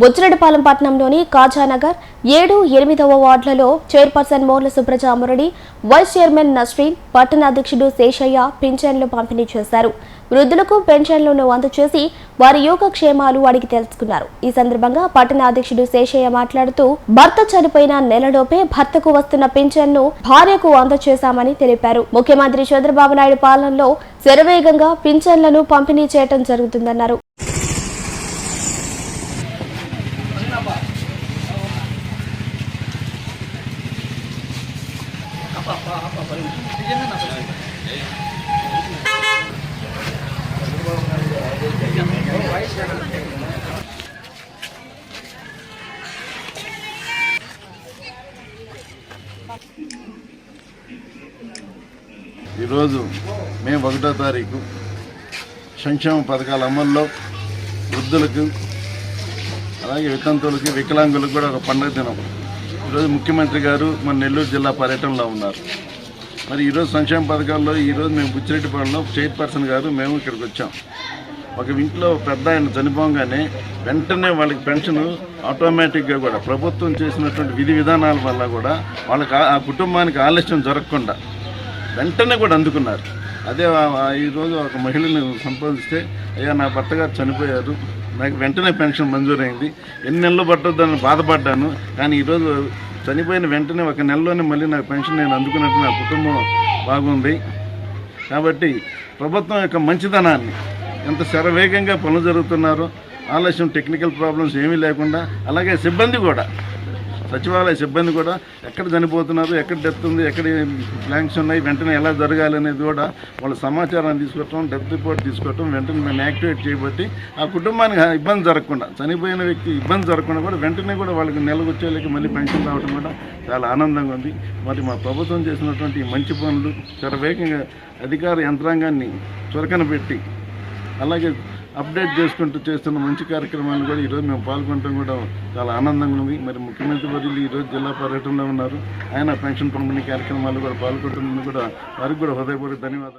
బుచ్చిరెడ్డిపాలెం పట్టణంలోని కాజానగర్ ఏడు ఎనిమిదవ వార్డులలో chairperson Morla Supraja vice chairman Nasreen పట్టణ అధ్యక్షుడు శేషయ్య పింఛన్లు పంపిణీ చేశారు. వృద్ధులకు పెన్షన్లను అందజేసి వారి యోగక్షేమాలు అడిగి తెలుసుకున్నారు. ఈ సందర్భంగా పట్టణ అధ్యక్షుడు శేషయ్య మాట్లాడుతూ భర్త చనిపోయిన నెలలోపే భర్తకు వస్తున్న పింఛన్ను భార్యకు అందజేశామని తెలిపారు. ముఖ్యమంత్రి చంద్రబాబు నాయుడు పాలనలో శరవేగంగా పింఛన్లను పంపిణీ చేయడం జరుగుతుందన్నారు. ఈరోజు మే ఒకటో తారీఖు సంక్షేమ పథకాల అమల్లో వృద్ధులకు అలాగే వితంతువులకి వికలాంగులకు కూడా ఒక పండుగ దినం. ఈరోజు ముఖ్యమంత్రి గారు మన నెల్లూరు జిల్లా పర్యటనలో ఉన్నారు. మరి ఈరోజు సంక్షేమ పథకాల్లో ఈరోజు మేము బుచ్చిరెడ్డిపాలెంలో చైర్పర్సన్ గారు మేము ఇక్కడికి వచ్చాం. ఒక ఇంట్లో పెద్ద ఆయన చనిపోగానే వెంటనే వాళ్ళకి పెన్షన్ ఆటోమేటిక్గా కూడా ప్రభుత్వం చేసినటువంటి విధి విధానాల వల్ల కూడా వాళ్ళకి ఆ- కుటుంబానికి ఆలస్యం జరగకుండా వెంటనే కూడా అందుకున్నారు. అదే ఈరోజు ఒక మహిళను సంపాదిస్తే అయ్యా నా భర్త గారు చనిపోయారు. నాకు వెంటనే పెన్షన్ మంజూరైంది. ఎన్ని నెలలు పట్టొద్దని బాధపడ్డాను. కానీ ఈరోజు చనిపోయిన వెంటనే ఒక నెలలోనే మళ్ళీ నాకు పెన్షన్ నేను అందుకున్నట్టు నా కుటుంబం బాగుంది. కాబట్టి ప్రభుత్వం యొక్క మంచితనాన్ని ఎంత శరవేగంగా పనులు జరుగుతున్నారో ఆలస్యం టెక్నికల్ ప్రాబ్లమ్స్ ఏమీ లేకుండా అలాగే సిబ్బంది కూడా సచివాలయ సిబ్బంది కూడా ఎక్కడ చనిపోతున్నారు ఎక్కడ డెత్ ఉంది ఎక్కడ ప్లాంక్స్ ఉన్నాయి వెంటనే ఎలా జరగాలి అనేది కూడా వాళ్ళ సమాచారాన్ని తీసుకోవటం డెత్ రిపోర్ట్ తీసుకోవటం వెంటనే మేము యాక్టివేట్ చేయబట్టి ఆ కుటుంబానికి ఇబ్బంది జరగకుండా చనిపోయిన వ్యక్తి ఇబ్బంది జరగకుండా కూడా వెంటనే కూడా వాళ్ళకి నెలకు మళ్ళీ పెన్షన్ రావడం కూడా చాలా ఆనందంగా ఉంది. మరి మా ప్రభుత్వం చేసినటువంటి మంచి పనులు చాలా వేగంగా అధికార యంత్రాంగాన్ని చురకన పెట్టి అలాగే అప్డేట్ చేసుకుంటూ చేస్తున్న మంచి కార్యక్రమాలు కూడా ఈరోజు మేము పాల్గొనడం కూడా చాలా ఆనందంగా ఉంది. మరి ముఖ్యమంత్రి వర్యులు ఈరోజు జిల్లా పర్యటనలో ఉన్నారు. ఆయన పెన్షన్ పంపిణీ కార్యక్రమాలు కూడా పాల్గొంటున్నందుకు కూడా వారికి కూడా హృదయపూర్వక ధన్యవాదాలు.